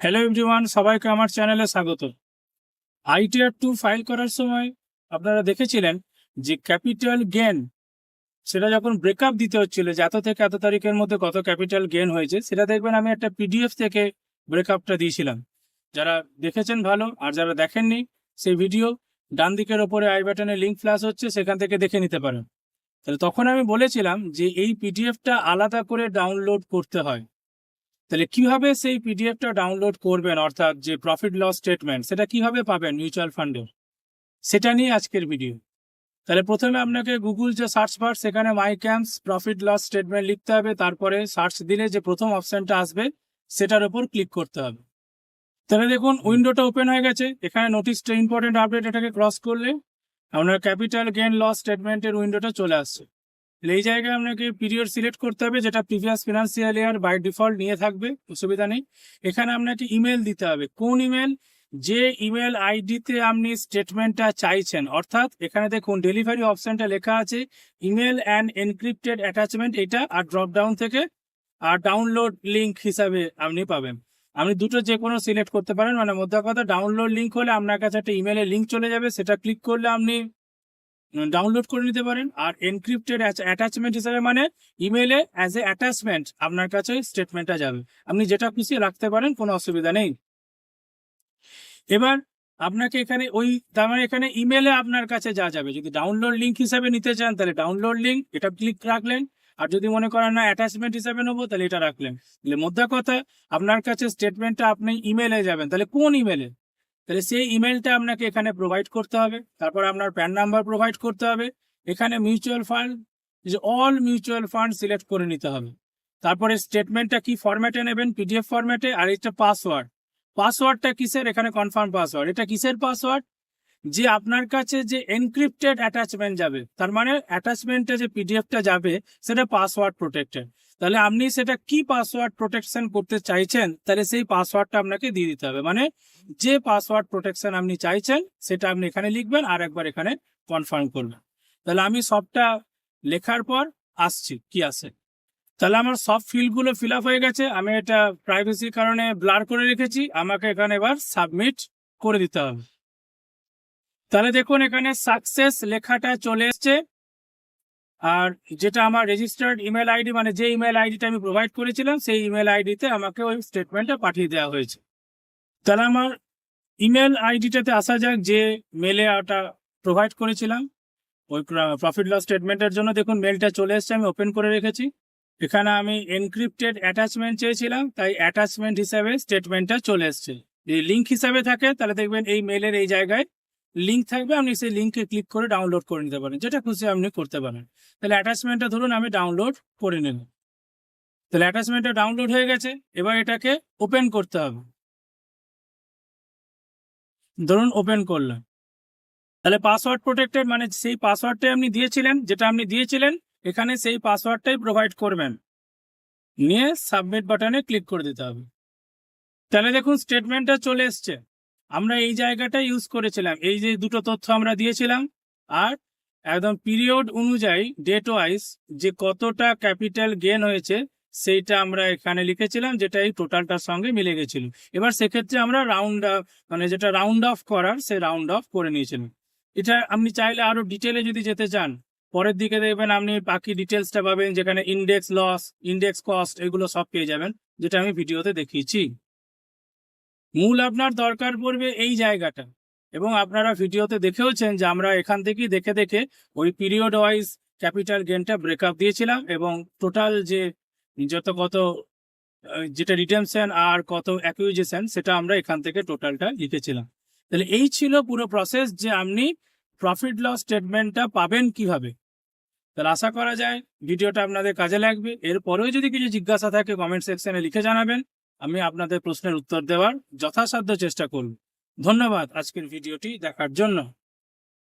Hello everyone সবাইকে আমার চ্যানেলে স্বাগত। আইটিআর টু ফাইল করার সময় আপনারা দেখেছিলেন যে ক্যাপিটাল গেন সেটা যখন ব্রেকআপ দিতে হচ্ছিল যে এত থেকে এত তারিখের মধ্যে কত ক্যাপিটাল গেন হয়েছে, সেটা দেখবেন আমি একটা পিডিএফ থেকে ব্রেকআপটা দিয়েছিলাম। যারা দেখেছেন ভালো, আর যারা দেখেননি, সেই ভিডিও ডান দিকের ওপরে আই বাটনে লিঙ্ক ফ্ল্যাশ হচ্ছে, সেখান থেকে দেখে নিতে পারেন। তাহলে তখন আমি বলেছিলাম যে এই পিডিএফটা আলাদা করে ডাউনলোড করতে হয়। তাহলে কীভাবে সেই পিডিএফটা ডাউনলোড করবেন, অর্থাৎ যে প্রফিট লস স্টেটমেন্ট সেটা কীভাবে পাবেন মিউচুয়াল ফান্ডের সেটা নিয়ে আজকের ভিডিও তাহলে প্রথমে আপনাকে গুগল যে সার্চ বার সেখানে my CAMS profit loss statement লিখতে হবে, তারপরে সার্চ দিলে যে প্রথম অপশনটা আসবে, সেটার উপর ক্লিক করতে হবে। তাহলে দেখুন উইন্ডোটা ওপেন হয়ে গেছে। এখানে নোটিশটা ইম্পর্টেন্ট আপডেট এটাকে ক্রস করলে, আপনার ক্যাপিটাল গেন লস স্টেটমেন্টের উইন্ডোটা চলে আসছে। এই জায়গায় আপনাকে পিরিয়ড সিলেক্ট করতে হবে, যেটা previous financial year by default নিয়ে থাকবে, অসুবিধা নেই। এখানে আপনাকে ইমেল দিতে হবে। কোন ইমেল যে ইমেল আইডিতে আপনি স্টেটমেন্টটা চাইছেন, অর্থাৎ এখানে দেখুন ডেলিভারি অপশনটা লেখা আছে ইমেল অ্যান্ড এনক্রিপ্টেড অ্যাটাচমেন্ট এটা আর ড্রপ ডাউন থেকে আর ডাউনলোড লিঙ্ক হিসাবে আপনি পাবেন। আপনি দুটো যে কোনো সিলেক্ট করতে পারেন মানে মধ্যে কথা ডাউনলোড লিঙ্ক হলে আপনার কাছে একটা ইমেলের লিঙ্ক চলে যাবে, সেটা ক্লিক করলে আপনি ডাউনলোড করে নিতে পারেন। আর এনক্রিপ্টেড অ্যাটাচমেন্ট হিসাবে মানে ইমেলে অ্যাজ এ অ্যাটাচমেন্ট আপনার কাছে স্টেটমেন্টটা যাবে। আপনি যেটা খুশি রাখতে পারেন, কোনো অসুবিধা নেই। এবার আপনাকে এখানে ওই তার মানে এখানে ইমেলে আপনার কাছে যা যাবে। যদি ডাউনলোড লিঙ্ক হিসাবে নিতে চান, তাহলে ডাউনলোড লিঙ্ক এটা ক্লিক রাখলেন। আর যদি মনে করেন না অ্যাটাচমেন্ট হিসাবে নেব, তাহলে এটা রাখলেন। তাহলে মধ্যে কথা, আপনার কাছে স্টেটমেন্টটা আপনি ইমেলে যাবেন। তাহলে কোন ইমেলে তাহলে সেই ইমেলটা আপনাকে এখানে প্রোভাইড করতে হবে। তারপর আপনার প্যান নাম্বার প্রোভাইড করতে হবে। এখানে মিউচুয়াল ফান্ড যে অল মিউচুয়াল ফান্ড সিলেক্ট করে নিতে হবে। তারপরে স্টেটমেন্টটা কি ফরম্যাটে নেবেন? পিডিএফ ফরম্যাটে আর এটা পাসওয়ার্ড পাসওয়ার্ডটা কিসের? এখানে কনফার্ম পাসওয়ার্ড এটা কিসের পাসওয়ার্ড যে আপনার কাছে যে এনক্রিপ্টেড অ্যাটাচমেন্ট যাবে, তার মানে অ্যাটাচমেন্টে যে পিডিএফটা যাবে, সেটা পাসওয়ার্ড প্রোটেক্টেড তাহলে আপনি সেটা কি পাসওয়ার্ড প্রোটেকশন করতে চাইছেন, তাহলে সেই পাসওয়ার্ডটা আপনাকে দিয়ে দিতে হবে। মানে যে পাসওয়ার্ড প্রোটেকশন আপনি চাইছেন, সেটা আপনি এখানে লিখবেন আর একবার এখানে কনফার্ম করবেন। তাহলে আমি সবটা লেখার পর আসছি, কি আছে? তাহলে আমার সব ফিল্ডগুলো ফিল হয়ে গেছে, আমি এটা প্রাইভেসির কারণে ব্লার করে রেখেছি, আমাকে এখানে এবার সাবমিট করে দিতে হবে। তাহলে দেখুন এখানে সাকসেস লেখাটা চলে এসছে। আর যেটা আমার রেজিস্টার্ড ইমেল আইডি মানে যে ইমেল আইডিটা আমি প্রোভাইড করেছিলাম, সেই ইমেল আইডিতে আমাকে ওই স্টেটমেন্টটা পাঠিয়ে দেওয়া হয়েছে। তাহলে আমার ইমেল আইডিটাতে আসা যাক যে মেলে ওটা প্রোভাইড করেছিলাম। ওই প্রফিট লস স্টেটমেন্টের জন্য দেখুন মেলটা চলে এসছে, আমি ওপেন করে রেখেছি। এখানে আমি এনক্রিপ্টেড অ্যাটাচমেন্ট চেয়েছিলাম, তাই অ্যাটাচমেন্ট হিসাবে স্টেটমেন্টটা চলে এসছে। যদি লিঙ্ক হিসাবে থাকে, তাহলে দেখবেন এই মেলের এই জায়গায় লিঙ্ক থাকবে, আপনি সেই লিঙ্কে ক্লিক করে ডাউনলোড করে নিতে পারেন, যেটা খুশি আপনি করতে পারেন। তাহলে অ্যাটাচমেন্টটা ধরুন আমি ডাউনলোড করে নিলাম। তাহলে অ্যাটাচমেন্টটা ডাউনলোড হয়ে গেছে, এবার এটাকে ওপেন করতে হবে। ধরুন ওপেন করলাম। তাহলে পাসওয়ার্ড প্রোটেক্টেড মানে সেই পাসওয়ার্ডটাই আপনি দিয়েছিলেন, যেটা আপনি দিয়েছিলেন, এখানে সেই পাসওয়ার্ডটাই প্রোভাইড করবেন। নিয়ে সাবমিট বাটনে ক্লিক করে দিতে হবে। তাহলে দেখুন স্টেটমেন্টটা চলে এসছে। আমরা এই জায়গাটা ইউজ করেছিলাম। এই যে দুটো তথ্য আমরা দিয়েছিলাম, আর একদম পিরিয়ড অনুযায়ী ডেট ওয়াইজ যে কতটা ক্যাপিটাল গেন হয়েছে, সেইটা আমরা এখানে লিখেছিলাম, যেটা এই টোটালটার সঙ্গে মিলে গেছিল। এবার সেক্ষেত্রে আমরা রাউন্ড মানে যেটা রাউন্ড অফ করার, সে রাউন্ড অফ করে নিয়েছিলাম। এটা আপনি চাইলে আরও ডিটেলে যদি যেতে চান, পরের দিকে দেখবেন আপনি বাকি ডিটেলসটা পাবেন, যেখানে ইন্ডেক্স লস ইন্ডেক্স কস্ট এগুলো সব পেয়ে যাবেন, যেটা আমি ভিডিওতে দেখিয়েছি। মূল আপনার দরকার পড়বে এই জায়গাটা। এবং আপনারা ভিডিওতে দেখেওছেন যে আমরা এখান থেকেই দেখে দেখে ওই পিরিয়ড ওয়াইজ ক্যাপিটাল গেনটা ব্রেকআপ দিয়েছিলাম এবং টোটাল যে যত কত যেটা রিটেনশন আর কত অ্যাকুইজেশন সেটা আমরা এখান থেকে টোটালটা লিখেছিলাম। তাহলে এই ছিল পুরো প্রসেস যে আপনি প্রফিট লস স্টেটমেন্টটা পাবেন কীভাবে। তাহলে আশা করা যায় ভিডিওটা আপনাদের কাজে লাগবে। এরপরেও যদি কিছু জিজ্ঞাসা থাকে কমেন্ট সেকশনে লিখে জানাবেন। আমি আপনাদের প্রশ্নের উত্তর দেওয়ার যথাসাধ্য চেষ্টা করব। ধন্যবাদ আজকের ভিডিওটি দেখার জন্য।